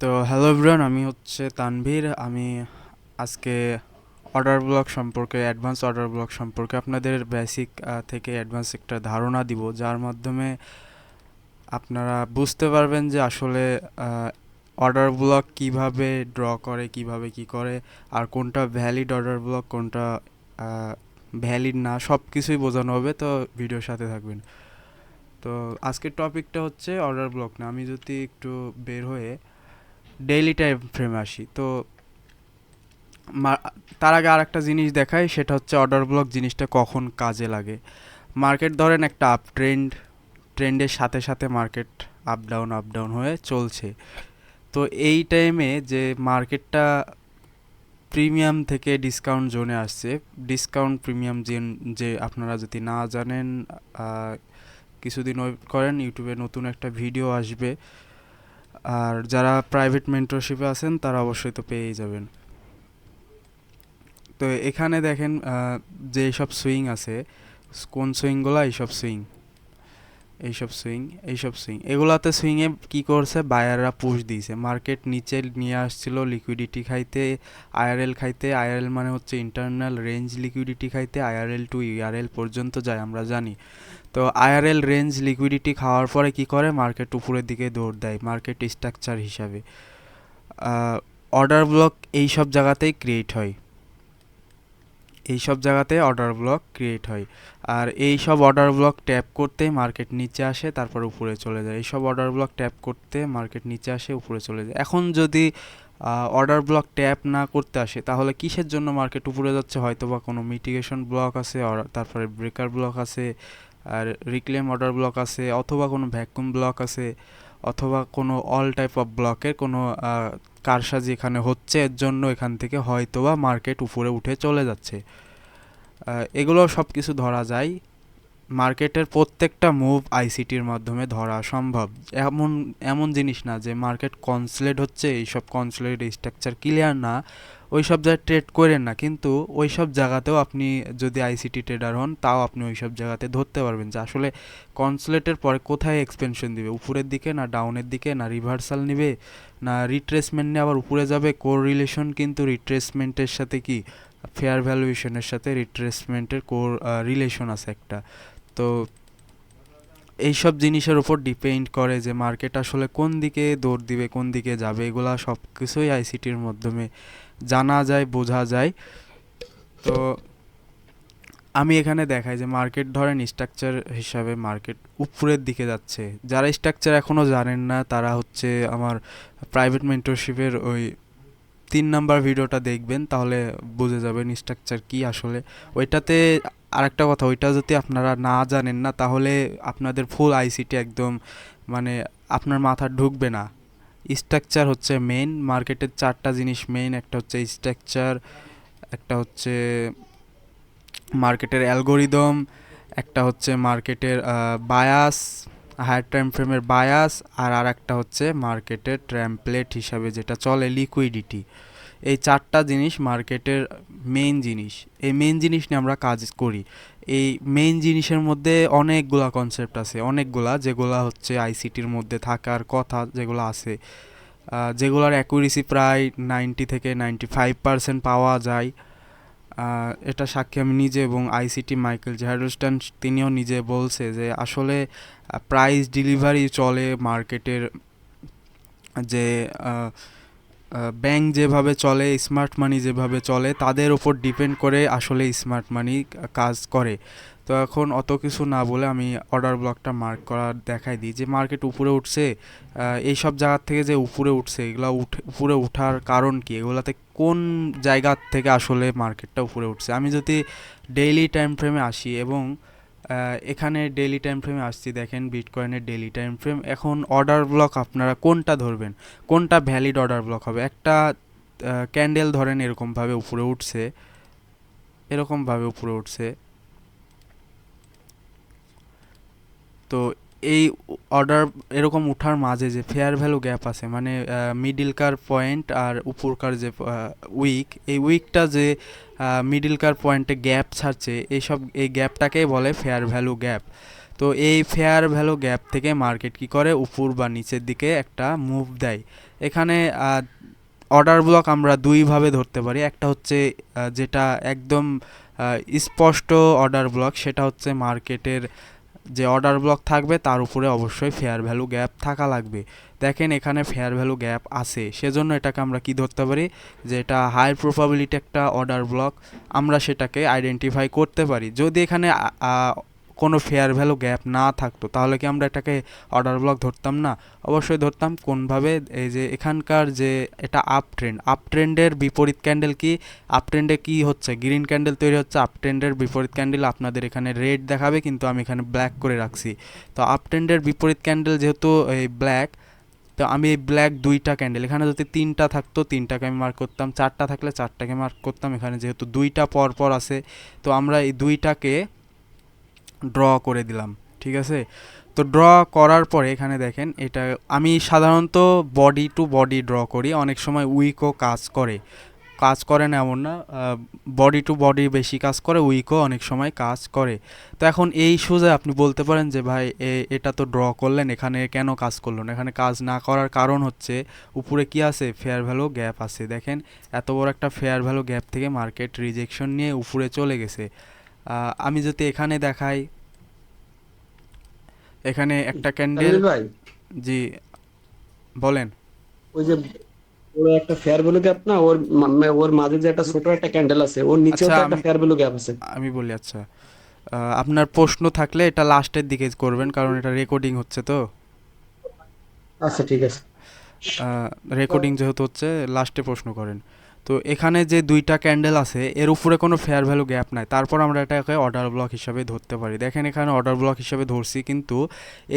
তো hello everyone আমি হচ্ছে তানভীর। আমি আজকে অর্ডার ব্লক সম্পর্কে অ্যাডভান্স অর্ডার ব্লক সম্পর্কে আপনাদের বেসিক থেকে অ্যাডভান্স একটা ধারণা দিব, যার মাধ্যমে আপনারা বুঝতে পারবেন যে আসলে অর্ডার ব্লক কীভাবে ড্র করে, কীভাবে কি করে, আর কোনটা ভ্যালিড অর্ডার ব্লক কোনটা ভ্যালিড না সব কিছুই বোঝানো হবে, তো ভিডিওর সাথে থাকবেন। তো আজকের টপিকটা হচ্ছে অর্ডার ব্লক না, আমি যদি একটু বের হয়ে ডেইলি টাইম ফ্রেমে আসি। তো তার আগে আর একটা জিনিস দেখাই, সেটা হচ্ছে অর্ডার ব্লক জিনিসটা কখন কাজে লাগে। মার্কেট ধরেন একটা আপ ট্রেন্ড ট্রেন্ডের সাথে সাথে market up down up down হয়ে চলছে। তো এই টাইমে যে মার্কেটটা প্রিমিয়াম থেকে ডিসকাউন্ট জোনে আসছে ডিসকাউন্ট প্রিমিয়াম যে যে আপনারা যদি না জানেন কিছুদিন ওয়েট করেন ইউটিউবে নতুন একটা ভিডিও আসবে। আর যারা প্রাইভেট মেন্টরশিপে আছেন, তারা অবশ্যই তো পেয়েই যাবেন। তো এখানে দেখেন যে সব সুইং আছে, কোন সুইংগুলো এইসব সুইং এইসব সুইং এইসব সুইং এগুলাতে সুইংয়ে কি করছে? বায়াররা পুশ দিয়েছে। মার্কেট নিচে নিয়ে আসছিল লিকুইডিটি খাইতে আইআরএল খাইতে। আইআরএল মানে হচ্ছে ইন্টারনাল রেঞ্জ লিকুইডিটি খাইতে। আইআরএল টু ইআরএল পর্যন্ত যায়, আমরা জানি। তো আইআরএল রেঞ্জ লিকুইডিটি খাওয়ার পরে কি করে? মার্কেট উপরের দিকে দৌড় দেয় মার্কেট স্ট্রাকচার হিসাবে। অর্ডার ব্লক এই সব জায়গাতেই ক্রিয়েট হয়। এই সব জায়গাতে অর্ডার ব্লক ক্রিয়েট হয়। আর এই সব অর্ডার ব্লক ট্যাপ করতে মার্কেট নিচে আসে, তারপর উপরে চলে যায়। এই সব অর্ডার ব্লক ট্যাপ করতে মার্কেট নিচে আসে, উপরে চলে যায়। এখন যদি অর্ডার ব্লক ট্যাপ না করতে আসে, তাহলে কিসের জন্য মার্কেট উপরে যাচ্ছে? হয়তো বা কোনো মিটিগেশন ব্লক আছে তারপরে ব্রেকার ব্লক আছে, আর রিক্লেম অর্ডার ব্লক আছে, অথবা কোনো ভ্যাকুম ব্লক আছে। অথবা কোনো অল টাইপ অফ ব্লকের কোনো কারসাজি এখানে হচ্ছে, এর জন্য এখান থেকে হয়তোবা মার্কেট উপরে উঠে চলে যাচ্ছে। এগুলো সব কিছু ধরা যায়। মার্কেটের প্রত্যেকটা মুভ আইসিটির মাধ্যমে ধরা সম্ভব। এমন এমন জিনিস না যে মার্কেট কনসলেট হচ্ছে, এইসব কনসলেট স্ট্রাকচার ক্লিয়ার না ওই সব জায়গায় ট্রেড করেন না। কিন্তু ওই সব জায়গাতেও আপনি যদি আইসিটি ট্রেডার হন, তাও আপনি ওই সব জায়গাতে ধরতে পারবেন যে আসলে কনসলেটের পরে কোথায় এক্সপেনশন দিবে? উপরের দিকে না ডাউনের দিকে না রিভার্সাল নিবে? না রিট্রেসমেন্ট নিয়ে আবার উপরে যাবে? কোর রিলেশন কিন্তু রিট্রেসমেন্টের সাথে কি? ফেয়ার ভ্যালুয়েশনের সাথে রিট্রেসমেন্টের কোর রিলেশন আছে একটা। তো এইসব জিনিসের উপর ডিপেন্ড করে যে মার্কেট আসলে কোন দিকে দৌড় দিবে, কোন দিকে যাবে, এগুলা সব কিছুই আইসিটির মাধ্যমে জানা যায়, বোঝা যায়। তো আমি এখানে দেখাই যে মার্কেট ধরেন স্ট্রাকচার হিসাবে মার্কেট উপরের দিকে যাচ্ছে। যারা স্ট্রাকচার এখনও জানেন না, তারা হচ্ছে আমার প্রাইভেট মেন্টরশিপের ওই তিন নাম্বার ভিডিওটা দেখবেন, তাহলে বুঝে যাবেন স্ট্রাকচার কি আসলে। ওইটাতে আরেকটা কথা, ওইটা যদি আপনারা না জানেন না, তাহলে আপনাদের ফুল আইসিটি একদম মানে আপনার মাথা ঢুকবে না। স্ট্রাকচার হচ্ছে মেইন মার্কেটের চারটা জিনিস মেইন একটা হচ্ছে স্ট্রাকচার একটা হচ্ছে মার্কেটের অ্যালগোরিদম একটা হচ্ছে মার্কেটের বায়াস হায়ার টাইম ফ্রেমের বায়াস আর আর একটা হচ্ছে মার্কেটের ট্র্যাম্পলেট হিসাবে যেটা চলে লিকুইডিটি এই চারটা জিনিস মার্কেটের মেইন জিনিস। এই মেইন জিনিস নিয়ে আমরা কাজ করি। এই মেইন জিনিসের মধ্যে অনেকগুলা কনসেপ্ট আছে। অনেকগুলা, যেগুলা হচ্ছে আইসিটির মধ্যে থাকার কথা যেগুলো আছে। যেগুলোর অ্যাকুরেসি প্রায় নাইনটি থেকে নাইনটি ফাইভ পার্সেন্ট পাওয়া যায়। এটা সাক্ষী আমি নিজে এবং আইসিটি মাইকেল জেহারস্টান তিনিও নিজে বলছে যে আসলে প্রাইস ডেলিভারি চলে মার্কেটের যে ব্যাংক যেভাবে চলে স্মার্ট মানি যেভাবে চলে, তাদের ওপর ডিপেন্ড করে আসলে স্মার্ট মানি কাজ করে। তো এখন অত কিছু না বলে আমি অর্ডার ব্লকটা মার্ক করা দেখাই দিই। যে মার্কেট উপরে উঠছে এই সব জায়গার থেকে যে উপরে উঠছে, এগুলো উঠে, উপরে ওঠার কারণ কি? এগুলাতে কোন জায়গা থেকে আসলে মার্কেটটা উপরে উঠছে? আমি যদি ডেইলি টাইম ফ্রেমে আসি এবং এখানে ডেলি টাইম ফ্রেমে আসছি, দেখেন বিটকয়েনের ডেলি টাইম ফ্রেম এখন অর্ডার ব্লক আপনারা কোনটা ধরবেন? কোনটা ভ্যালিড অর্ডার ব্লক হবে? একটা ক্যান্ডেল ধরেন এরকমভাবে উপরে উঠছে, এরকমভাবে উপরে উঠছে। তো এই অর্ডার এরকম উঠার মাঝে যে ফেয়ার ভ্যালু গ্যাপ আছে মানে মিডিলকার পয়েন্ট আর উপরকার যে উইক এই উইকটা যে মিডিলকার পয়েন্টে গ্যাপ ছাড়ছে এইসব এই গ্যাপটাকেই বলে ফেয়ার ভ্যালু গ্যাপ তো এই ফেয়ার ভ্যালু গ্যাপ থেকে মার্কেট কি করে? উপর বা নিচের দিকে একটা মুভ দেয়। এখানে অর্ডার ব্লক আমরা দুইভাবে ধরতে পারি। একটা হচ্ছে যেটা একদম স্পষ্ট অর্ডার ব্লক সেটা হচ্ছে মার্কেটের যে অর্ডার ব্লক থাকবে, তার উপরে অবশ্যই ফেয়ার ভ্যালু গ্যাপ থাকা লাগবে। দেখেন এখানে ফেয়ার ভ্যালু গ্যাপ আছে। সেজন্য এটাকে আমরা কি ধরতে পারি? যে এটা হাই প্রোবাবিলিটি একটা অর্ডার ব্লক আমরা সেটাকে আইডেন্টিফাই করতে পারি। যদি এখানে কোনো ফেয়ার ভ্যালু গ্যাপ না থাকতো, তাহলে কি আমরা এটাকে অর্ডার ব্লক ধরতাম না? অবশ্যই ধরতাম, কোনভাবে? এই যে এখানকার যে এটা আপ ট্রেন্ড আপ ট্রেন্ডের বিপরীত ক্যান্ডেল কি? আপ ট্রেন্ডে কি হচ্ছে? গ্রিন ক্যান্ডেল তৈরি হচ্ছে আপ ট্রেন্ডের বিপরীত ক্যান্ডেল আপনাদের এখানে রেড দেখাবে, কিন্তু আমি এখানে ব্ল্যাক করে রাখছি। তো আপ ট্রেন্ডের বিপরীত ক্যান্ডেল যেহেতু এই ব্ল্যাক তো আমি এই ব্ল্যাক দুইটা ক্যান্ডেল এখানে যদি তিনটা থাকতো, তিনটাকে আমি মার্ক করতাম। চারটা থাকলে চারটাকে মার্ক করতাম, এখানে যেহেতু দুইটা পর পর আছে, তো আমরা এই দুইটাকে ড্র করে দিলাম, ঠিক আছে? তো ড্র করার পরে এখানে দেখেন, এটা আমি সাধারণত বডি টু বডি ড্র করি, অনেক সময় উইকও কাজ করে। কাজ করে না এমন না বডি টু বডি বেশি কাজ করে উইকও অনেক সময় কাজ করে। তো এখন এই সুজে আপনি বলতে পারেন যে, ভাই এটা তো ড্র করলেন, এখানে কেন কাজ করল না? এখানে কাজ না করার কারণ হচ্ছে, উপরে কি আছে? ফেয়ার ভ্যালু গ্যাপ আছে। দেখেন, এত বড় একটা ফেয়ার ভ্যালু গ্যাপ থেকে মার্কেট রিজেকশন নিয়ে উপরে চলে গেছে। আমি যদি এখানে দেখাই এখানে একটা ক্যান্ডেল ভাই। জি বলেন। ওই যে ওর একটা ফেয়ার ভ্যালু গ্যাপ না ওর ওর মাঝে যে একটা ছোট একটা ক্যান্ডেল আছে ওর নিচেও আচ্ছা, তো একটা ফেয়ার ভ্যালু গ্যাপ আছে। আমি বলি আচ্ছা আপনার প্রশ্ন থাকলে এটা লাস্টের দিকে করবেন কারণ এটা রেকর্ডিং হচ্ছে তো। আচ্ছা ঠিক আছে। রেকর্ডিং যেহেতু হচ্ছে লাস্টে প্রশ্ন করেন। তো এখানে যে দুইটা ক্যান্ডেল আছে, এর উপরে কোনো ফেয়ার ভ্যালু গ্যাপ নাই। তারপর আমরা এটাকে অর্ডার ব্লক হিসাবে ধরতে পারি। দেখেন এখানে অর্ডার ব্লক হিসাবে ধরছি, কিন্তু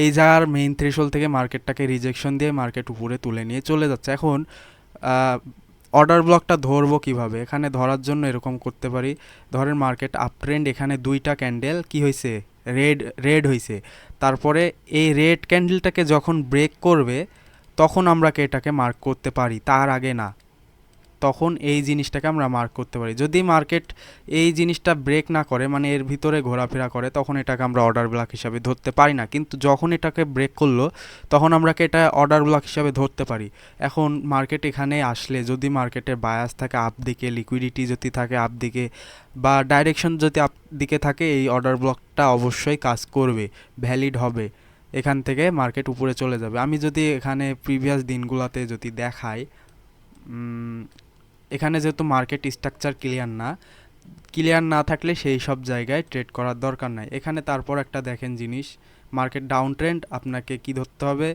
এই জায়গার মেইন থ্রেশল থেকে মার্কেটটাকে রিজেকশন দিয়ে মার্কেট উপরে তুলে নিয়ে চলে যাচ্ছে। এখন অর্ডার ব্লকটা ধরবো কীভাবে? এখানে ধরার জন্য এরকম করতে পারি। ধরেন মার্কেট আপ ট্রেন্ড এখানে দুইটা ক্যান্ডেল কি হয়েছে রেড রেড হয়েছে তারপরে এই রেড ক্যান্ডেলটাকে যখন ব্রেক করবে, তখন আমরা এটাকে মার্ক করতে পারি? তার আগে না। তখন এই জিনিসটাকে আমরা মার্ক করতে পারি। যদি মার্কেট এই জিনিসটা ব্রেক না করে মানে এর ভিতরে ঘোরাফেরা করে, তখন এটাকে আমরা অর্ডার ব্লক হিসাবে ধরতে পারি না। কিন্তু যখন এটাকে ব্রেক করল, তখন আমরা এটা অর্ডার ব্লক হিসাবে ধরতে পারি। এখন মার্কেট এখানে আসলে যদি মার্কেটের বায়াস থাকে আপ দিকে লিকুইডিটি যদি থাকে আপ দিকে বা ডাইরেকশন যদি আপ দিকে থাকে, এই অর্ডার ব্লকটা অবশ্যই কাজ করবে ভ্যালিড হবে। এখান থেকে মার্কেট উপরে চলে যাবে। আমি যদি এখানে প্রিভিয়াস দিনগুলোতে যদি দেখাই এখানে যেহেতু মার্কেট স্ট্রাকচার ক্লিয়ার না ক্লিয়ার না থাকলে সেই সব জায়গায় ট্রেড করার দরকার নাই। এখানে তারপর একটা দেখেন জিনিস মার্কেট ডাউন ট্রেন্ড আপনাকে কি ধরতে হবে?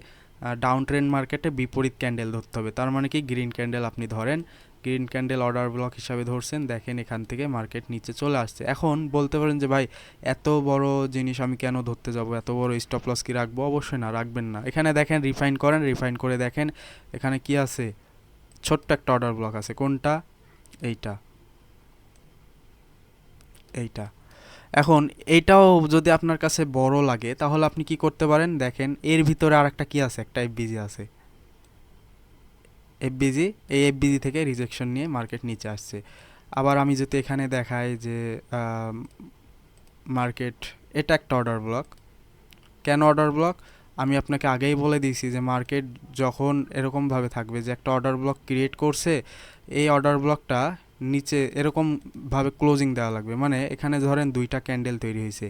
ডাউন ট্রেন্ড মার্কেটে বিপরীত ক্যান্ডেল ধরতে হবে। তার মানে কি? গ্রিন ক্যান্ডেল আপনি ধরেন গ্রিন ক্যান্ডেল অর্ডার ব্লক হিসাবে ধরছেন, দেখেন এখান থেকে মার্কেট নিচে চলে আসছে। এখন বলতে পারেন যে, ভাই, এত বড় জিনিস আমি কেন ধরতে যাব? এত বড় স্টপ লস কি রাখব? অবশ্যই না, রাখবেন না। এখানে দেখেন রিফাইন করেন রিফাইন করে দেখেন, এখানে কি আছে? ছোট্ট একটা অর্ডার ব্লক আছে। কোনটা? এইটা। এইটা। এখন এইটাও যদি আপনার কাছে বড় লাগে, তাহলে আপনি কি করতে পারেন? দেখেন, এর ভিতরে আর একটা কি আছে? একটা এফবিজি আছে। এফবিজি এই এফবিজি থেকে রিজেকশন নিয়ে মার্কেট নিচে আসছে। আবার আমি যদি এখানে দেখাই যে মার্কেট এটা একটা অর্ডার ব্লক কেন অর্ডার ব্লক আমি আপনাকে আগেই বলে দিয়েছি যে মার্কেট যখন এরকমভাবে থাকবে যে একটা অর্ডার ব্লক ক্রিয়েট করছে, এই অর্ডার ব্লকটা নিচে এরকমভাবে ক্লোজিং দেওয়া লাগবে। মানে এখানে ধরেন দুইটা ক্যান্ডেল তৈরি হয়েছে।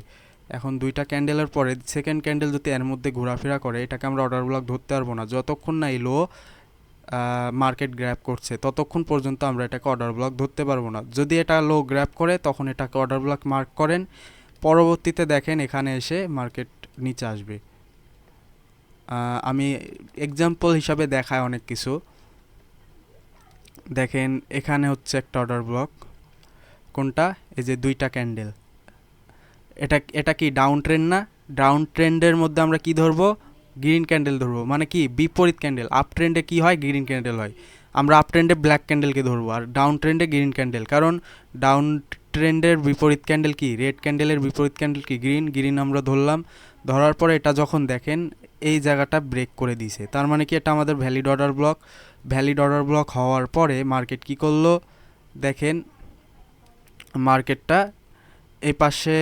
এখন দুইটা ক্যান্ডেলের পরে সেকেন্ড ক্যান্ডেল যদি এর মধ্যে ঘোরাফেরা করে, এটাকে আমরা অর্ডার ব্লক ধরতে পারব না। যতক্ষণ না এই লো মার্কেট গ্র্যাপ করছে, ততক্ষণ পর্যন্ত আমরা এটাকে অর্ডার ব্লক ধরতে পারব না। যদি এটা লো গ্র্যাপ করে, তখন এটাকে অর্ডার ব্লক মার্ক করেন। পরবর্তীতে দেখেন এখানে এসে মার্কেট নিচে আসবে। আমি এক্সাম্পল হিসাবে দেখায় অনেক কিছু। দেখেন, এখানে হচ্ছে একটা অর্ডার ব্লক কোনটা? এই যে দুইটা ক্যান্ডেল এটা এটা কি ডাউন ট্রেন্ড না? ডাউন ট্রেন্ডের মধ্যে আমরা কি ধরবো? গ্রিন ক্যান্ডেল ধরবো। মানে কি? বিপরীত ক্যান্ডেল আপ ট্রেন্ডে কি হয়? গ্রিন ক্যান্ডেল হয়। আমরা আপ ট্রেন্ডে ব্ল্যাক ক্যান্ডেলকে ধরবো। আর ডাউন ট্রেন্ডে গ্রিন ক্যান্ডেল কারণ ডাউন ট্রেন্ডের বিপরীত ক্যান্ডেল কি? রেড ক্যান্ডেলের বিপরীত ক্যান্ডেল কি? গ্রিন গ্রিন আমরা ধরলাম। ধরার পরে এটা যখন দেখেন এই জায়গাটা ব্রেক করে দিয়েছে তার মানে কি এটা আমাদের valid order block valid order block হওয়ার পরে মার্কেট কি করল? দেখেন মার্কেটটা এই পাশে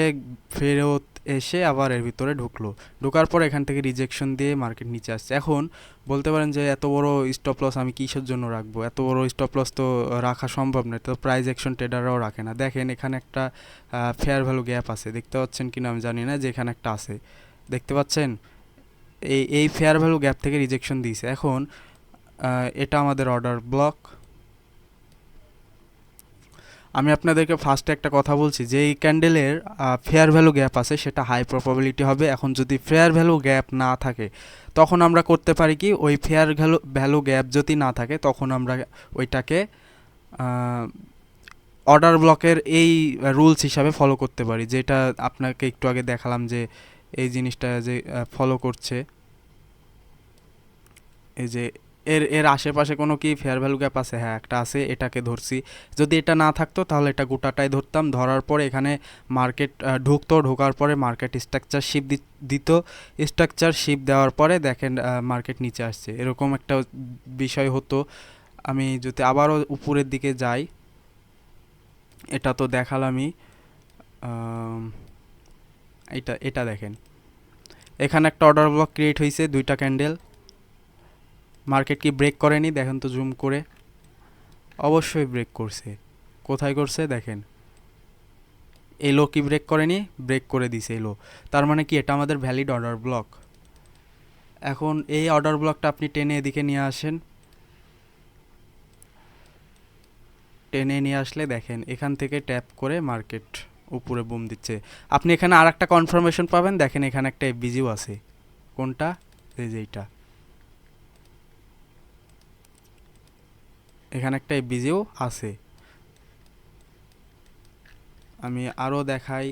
ফেরত এসে আবার এর ভিতরে ঢুকলো। ঢোকার পর এখান থেকে রিজেকশন দিয়ে মার্কেট নিচে আসছে। এখন বলতে পারেন যে এত বড় স্টপ লস আমি কিসের জন্য রাখব? এত বড় স্টপ লস তো রাখা সম্ভব নয় তো প্রাইস অ্যাকশন ট্রেডাররাও রাখে না। দেখেন, এখানে একটা ফেয়ার ভ্যালু গ্যাপ আছে। দেখতে পাচ্ছেন কিনা আমি জানি না যে এখানে একটা আছে। দেখতে পাচ্ছেন? এই এই ফেয়ার ভ্যালু গ্যাপ থেকে রিজেকশন দিয়েছে। এখন এটা আমাদের অর্ডার ব্লক আমি আপনাদেরকে ফার্স্টে একটা কথা বলছি যে এই ক্যান্ডেলের ফেয়ার ভ্যালু গ্যাপ আছে, সেটা হাই প্রবাবিলিটি হবে। এখন যদি ফেয়ার ভ্যালু গ্যাপ না থাকে, তখন আমরা করতে পারি কি, ওই ফেয়ার ভ্যালু ভ্যালু গ্যাপ যদি না থাকে, তখন আমরা ওইটাকে অর্ডার ব্লকের এই রুলস হিসাবে ফলো করতে পারি। যেটা আপনাকে একটু আগে দেখালাম যে, এই জিনিসটা যে ফলো করছে। এই যে এর এর আশেপাশে কোনো কি ফেয়ার ভ্যালু গ্যাপ আছে? হ্যাঁ একটা আছে, এটাকে ধরছি। যদি এটা না থাকতো, তাহলে এটা গোটাটাই ধরতাম। ধরার পরে এখানে মার্কেট ঢুকতো, ঢোকার পরে মার্কেট স্ট্রাকচার শিপ দিত। স্ট্রাকচার শিপ দেওয়ার পরে দেখেন মার্কেট নিচে আসছে। এরকম একটা বিষয় হতো। আমি যদি আবারও উপরের দিকে যাই, এটা তো দেখালামই। এটা এটা দেখেন। এখানে একটা অর্ডার ব্লক ক্রিয়েট হয়েছে দুইটা ক্যান্ডেল মার্কেট কি ব্রেক করেনি? দেখেন তো জুম করে। অবশ্যই ব্রেক করছে। কোথায় করছে? দেখেন। এলো কি ব্রেক করেনি? ব্রেক করে দিছে এলো। তার মানে কি? এটা আমাদের ভ্যালিড অর্ডার ব্লক এখন এই অর্ডার ব্লকটা আপনি টেনে এদিকে নিয়ে আসেন। টেনে নিয়ে আসলে দেখেন, এখান থেকে ট্যাপ করে মার্কেট উপরে বুম দিচ্ছে। আপনি এখানে আর একটা কনফার্মেশন পাবেন। দেখেন এখানে একটা এফবিজিও আছে। কোনটা? এই যে এইটা। এখানে একটা এফবিজিও আছে। আমি আরও দেখাই।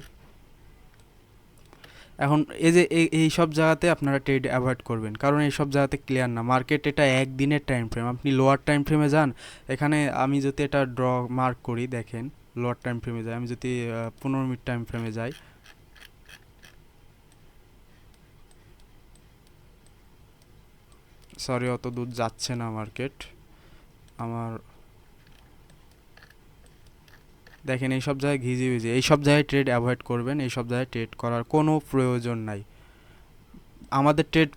এখন এই যে এই এই সব জায়গাতে আপনারা ট্রেড অ্যাভয়েড করবেন। কারণ এই সব জায়গাতে ক্লিয়ার না। মার্কেট এটা একদিনের টাইম ফ্রেম আপনি লোয়ার টাইম ফ্রেমে যান, এখানে আমি যদি এটা ড্র মার্ক করি, দেখেন লোয়ার টাইম ফ্রেমে যাই আমি যদি পনেরো মিনিট টাইম ফ্রেমে যাই সরি অত দূর যাচ্ছে না মার্কেট আমার দেখেন, এই সব জায়গায় ঘিজি ভিজি এই সব জায়গায় ট্রেড অ্যাভয়েড করবেন, এই সব জায়গায় ট্রেড করার কোনো প্রয়োজন নাই। আমাদের ট্রেড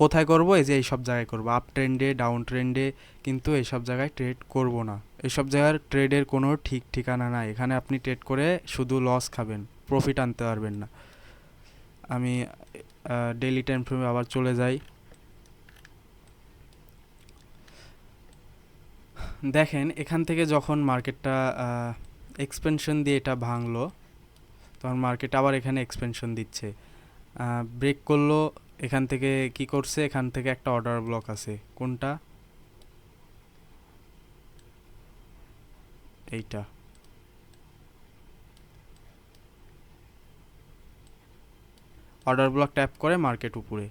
কোথায় করব? এই যে এই সব জায়গায় করব। আপ ট্রেন্ডে ডাউন ট্রেন্ডে কিন্তু এই সব জায়গায় ট্রেড করব না। এইসব জায়গার ট্রেডের কোনো ঠিক ঠিকানা নাই। এখানে আপনি ট্রেড করে শুধু লস খাবেন প্রফিট আনতে পারবেন না। আমি ডেইলি টাইম ফ্রেমে আবার চলে যাই। দেখেন, এখান থেকে যখন মার্কেটটা এক্সপেনশন দিয়ে এটা ভাঙলো, তখন মার্কেট আবার এখানে এক্সপেনশন দিচ্ছে। ব্রেক করল, এখান থেকে কি করছে? এখান থেকে একটা অর্ডার ব্লক আছে। কোনটা? এইটা। অর্ডার ব্লক ট্যাপ করে মার্কেট উপরে।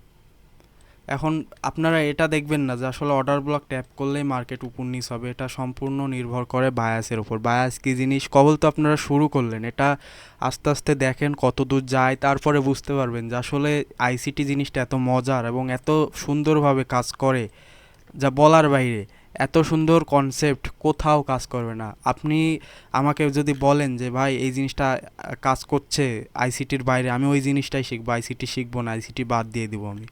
এখন আপনারা এটা দেখবেন না যে আসলে অর্ডার ব্লক ট্যাপ করলেই মার্কেট উপর নিচ হবে। এটা সম্পূর্ণ নির্ভর করে বায়াসের উপর। বায়াস কী জিনিস? কবল তো আপনারা শুরু করলেন। এটা আস্তে আস্তে দেখেন কত দূর যায়, তারপরে বুঝতে পারবেন যে আসলে আইসিটি জিনিসটা এত মজার এবং এত সুন্দরভাবে কাজ করে যা বলার বাইরে। এত সুন্দর কনসেপ্ট কোথাও কাজ করবে না। আপনি আমাকে যদি বলেন যে, ভাই, এই জিনিসটা কাজ করছে আইসিটির বাইরে, আমি ওই জিনিসটাই শিখব আইসিটি শিখব না আইসিটি বাদ দিয়ে দিব আমি।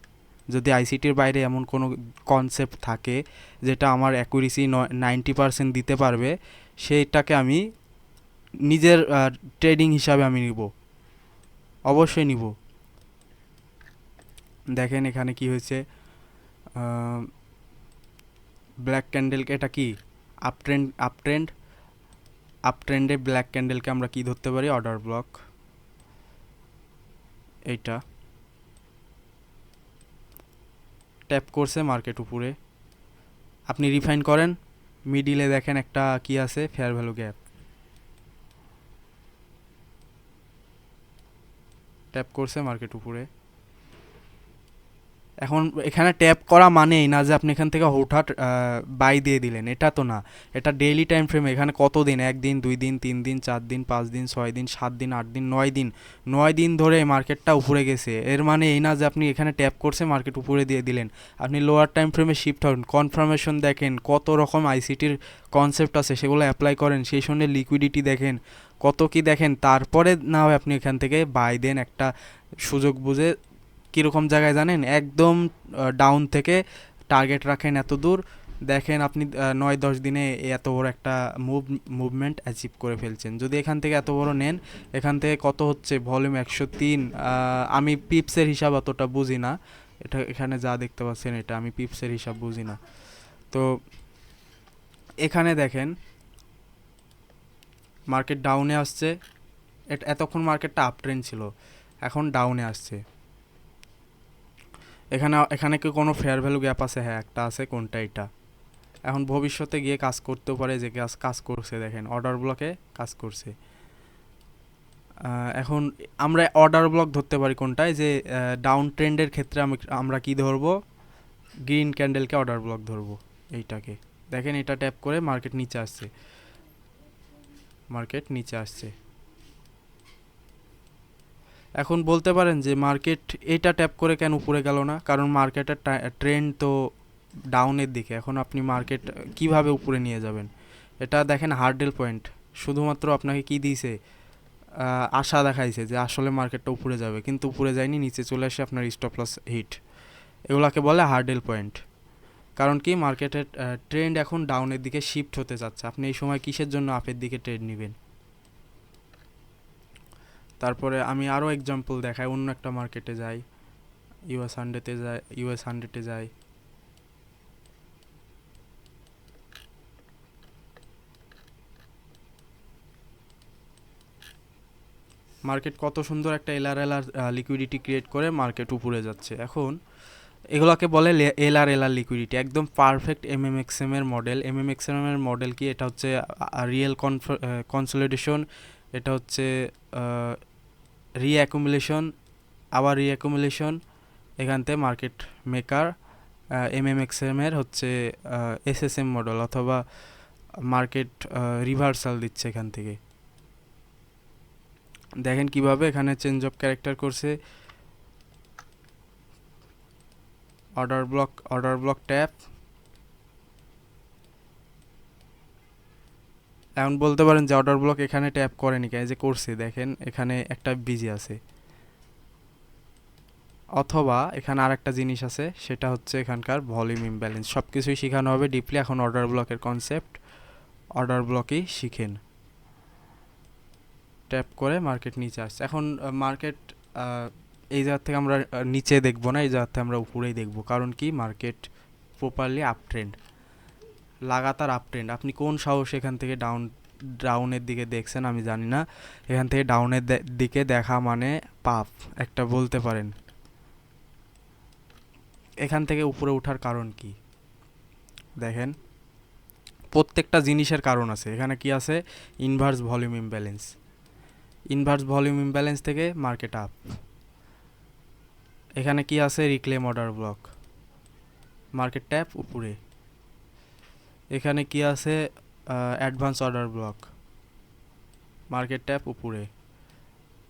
যদি আইসিটির বাইরে এমন কোনো কনসেপ্ট থাকে যেটা আমার অ্যাকুরেসি নাইনটি পারসেন্ট দিতে পারবে সেইটাকে আমি নিজের ট্রেডিং হিসাবে আমি নিব। অবশ্যই নিব। দেখেন এখানে কি হয়েছে ব্ল্যাক ক্যান্ডেলকে এটা কি? Up trend up trend up ট্রেন্ডে ব্ল্যাক ক্যান্ডেলকে আমরা কি ধরতে পারি? অর্ডার ব্লক এইটা। ট্যাপ করছে মার্কেট উপরে। আপনি রিফাইন করেন মিডিলে দেখেন একটা কি আছে ফেয়ার ভ্যালু গ্যাপ ট্যাপ করছে মার্কেট উপরে। এখন এখানে ট্যাপ করা মানেই না যে আপনি এখান থেকে হুটহাট বাই দিয়ে দিলেন। এটা তো না। এটা ডেইলি টাইম ফ্রেম এখানে কত দিন? একদিন দুই দিন, তিন দিন, চার দিন, পাঁচ দিন, ছয় দিন, সাত দিন, আট দিন, নয় দিন। নয় দিন ধরে মার্কেটটা উপরে গেছে। এর মানে এই না যে আপনি এখানে ট্যাপ করছে মার্কেট উপরে দিয়ে দিলেন। আপনি লোয়ার টাইম ফ্রেমে শিফট হন কনফার্মেশন দেখেন কত রকম আইসিটির কনসেপ্ট আছে, সেগুলো অ্যাপ্লাই করেন। সেই সঙ্গে লিকুইডিটি দেখেন, কত কি দেখেন। তারপরে না হয় আপনি এখান থেকে বাই দেন একটা সুযোগ বুঝে কীরকম জায়গায় জানেন? একদম ডাউন থেকে টার্গেট রাখেন এত দূর। দেখেন আপনি নয় দশ দিনে এত বড় একটা মুভ মুভমেন্ট অ্যাচিভ করে ফেলছেন। যদি এখান থেকে এত বড় নেন, এখান থেকে কত হচ্ছে? ভলিউম একশো তিন। আমি পিপসের হিসাব অতটা বুঝি না। এটা এখানে যা দেখতে পাচ্ছেন এটা, আমি পিপসের হিসাব বুঝি না। তো এখানে দেখেন মার্কেট ডাউনে আসছে। এতক্ষণ মার্কেটটা আপ ট্রেন্ড ছিল। এখন ডাউনে আসছে। এখানে এখানে কি কোনো ফেয়ার ভ্যালু গ্যাপ আছে? হ্যাঁ একটা আছে। কোনটা এটা? এখন ভবিষ্যতে গিয়ে কাজ করতেও পারে যে কাজ কাজ করছে, দেখেন। অর্ডার ব্লকে কাজ করছে। এখন আমরা অর্ডার ব্লক ধরতে পারি কোনটায়? যে ডাউন ট্রেন্ডের ক্ষেত্রে আমি, আমরা কি ধরবো? গ্রিন ক্যান্ডেলকে অর্ডার ব্লক ধরবো এইটাকে। দেখেন এটা ট্যাপ করে মার্কেট নিচে আসছে। মার্কেট নিচে আসছে। এখন বলতে পারেন যে মার্কেট এটা ট্যাপ করে কেন উপরে গেল না? কারণ মার্কেটের ট্রেন্ড তো ডাউনের দিকে। এখন আপনি মার্কেট কীভাবে উপরে নিয়ে যাবেন? এটা দেখেন হার্ডেল পয়েন্ট শুধুমাত্র আপনাকে কি দিয়েছে? আশা দেখাইছে যে আসলে মার্কেটটা উপরে যাবে। কিন্তু উপরে যায়নি, নিচে চলে আসে আপনার স্টপ লস হিট এগুলাকে বলে হার্ডেল পয়েন্ট কারণ কি? মার্কেটের ট্রেন্ড এখন ডাউনের দিকে শিফট হতে যাচ্ছে। আপনি এই সময় কিসের জন্য আপের দিকে ট্রেড নেবেন? তারপরে আমি আরও এক্সাম্পল দেখাই, অন্য একটা মার্কেটে যাই ইউএস হান্ড্রেডে যাই ইউএস হান্ড্রেডে যাই। মার্কেট কত সুন্দর একটা L R L R liquidity create করে মার্কেট উপরে যাচ্ছে। এখন এগুলোকে বলে L R L R liquidity একদম perfect M M X M এর model M M X M এর মডেল কি? এটা হচ্ছে রিয়েল কনসোলিডেশন এটা হচ্ছে রিঅ্যাকুমুলেশন আবার রিঅ্যাকুমুলেশন এখান থেকে market maker M M X M এর হচ্ছে এস এস এম মডেল অথবা মার্কেট রিভার্সাল দিচ্ছে এখান থেকে। দেখেন কীভাবে এখানে চেঞ্জ অফ ক্যারেক্টার করছে। Order block order block tap এখন বলতে পারেন যে অর্ডার ব্লক এখানে ট্যাপ করেনি কেন? যে করছে, দেখেন এখানে একটা বিজি আছে। অথবা এখানে আরেকটা জিনিস আছে, সেটা হচ্ছে এখানকার ভলিউম ইমব্যালেন্স সব কিছুই শেখানো হবে ডিপলি এখন অর্ডার ব্লকের কনসেপ্ট অর্ডার ব্লকেই শিখেন। ট্যাপ করে মার্কেট নিচে আসছে। এখন মার্কেট এই জায়গা থেকে আমরা নিচে দেখব না, এই জায়গা থেকে আমরা উপরেই দেখব। কারণ কি? মার্কেট প্রপারলি আপ ট্রেন্ড লাগাতার আপ ট্রেন্ড আপনি কোন সাহস এখান থেকে ডাউন ডাউনের দিকে দেখছেন আমি জানি না। এখান থেকে ডাউনের দিকে দেখা মানে পাপ, একটা বলতে পারেন। এখান থেকে উপরে ওঠার কারণ কি? দেখেন, প্রত্যেকটা জিনিসের কারণ আছে। এখানে কি আছে? Inverse volume imbalance inverse volume imbalance থেকে মার্কেট আপ এখানে কি আছে? Reclaim order block market tap উপরে। এখানে কি আছে? Advance order block market tap উপরে।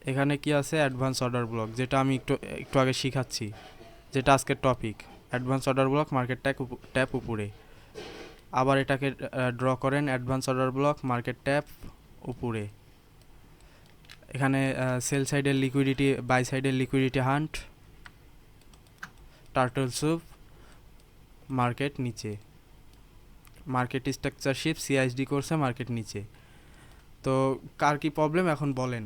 এখানে কি আছে? অ্যাডভান্স অর্ডার ব্লক যেটা আমি একটু একটু আগে শিখাচ্ছি। যেটা আজকের topic advance order block market tap tap উপরে। আবার এটাকে ড্র করেন। Advance order block market tap উপরে। এখানে সেল সাইডের লিকুইডিটি বাই সাইডের liquidity hunt turtle soup market নিচে। Market structure shift C I S D করছে মার্কেট নিচে। তো কার কি প্রবলেম এখন বলেন।